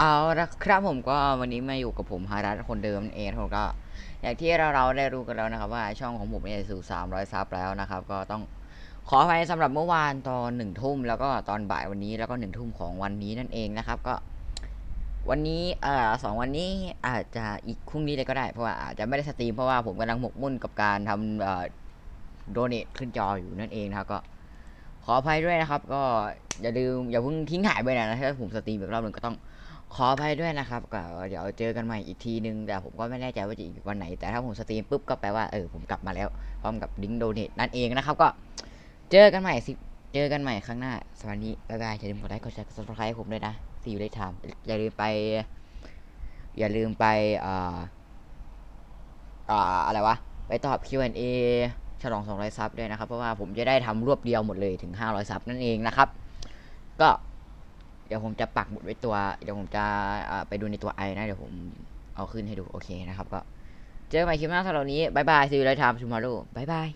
เอาละครับผมก็วันนี้มาอยู่กับผมฮารัตคนเดิมเองผมก็ อย่างที่เราเราได้รู้กันแล้วนะครับ ว่าช่องของผมเนี่ยสู่300ซับแล้วนะครับ ก็ต้องขออภัยสำหรับเมื่อวานตอนหนึ่งทุ่มแล้วก็ตอนบ่ายวันนี้แล้วก็หนึ่งทุ่มของวันนี้นั่นเองนะครับ ก็ วันนี้เอ่อสองวันนี้อาจจะอีกพรุ่งนี้เลยก็ได้เพราะว่าอาจจะไม่ได้สตรีมเพราะว่าผมกำลังหมกมุ่นกับการทำเอ่อโดเนทขึ้นจออยู่นั่นเองนะครับก็ขออภัยด้วยนะครับ ก็อย่าลืมอย่าเพิ่งทิ้งหายไปไหนนะถ้าผมสตรีมอีกรอบหนึ่งก็ต้อง ขออภัยด้วยนะครับก็เดี๋ยวเจอกันใหม่อีกทีนึง แต่ผมก็ไม่แน่ใจว่าจะอีกวันไหน แต่ถ้าผมสตรีมปุ๊บก็แปลว่าเออผมกลับมาแล้ว พร้อมกับลิงโดเนทนั่นเองนะครับ ก็เจอกันใหม่สิเจอกันใหม่ครั้งหน้าสวัสดีบ๊ายบายอย่าลืมกดไลค์กดแชร์กดซับสไครต์ให้ผมด้วยนะซีอูได้ทำอย่าลืมไป อย่าลืมไปอ่าอ่าอะไรวะ ไปตอบ Q&A ฉลอง 200 ซับด้วยนะครับ เพราะว่าผมจะได้ทำรวบเดียวหมดเลยถึง 500 ซับนั่นเองนะครับ ก็ เดี๋ยวผมจะปักหมุดไว้ตัว เดี๋ยวผมจะไปดูในตัวไอนะ เดี๋ยวผมเอาขึ้นให้ดู โอเคนะครับก็ เจอกันใหม่คลิปหน้าสำหรับวันนี้บายบายซีอูไลท์ไทม์ชูมารุบายบาย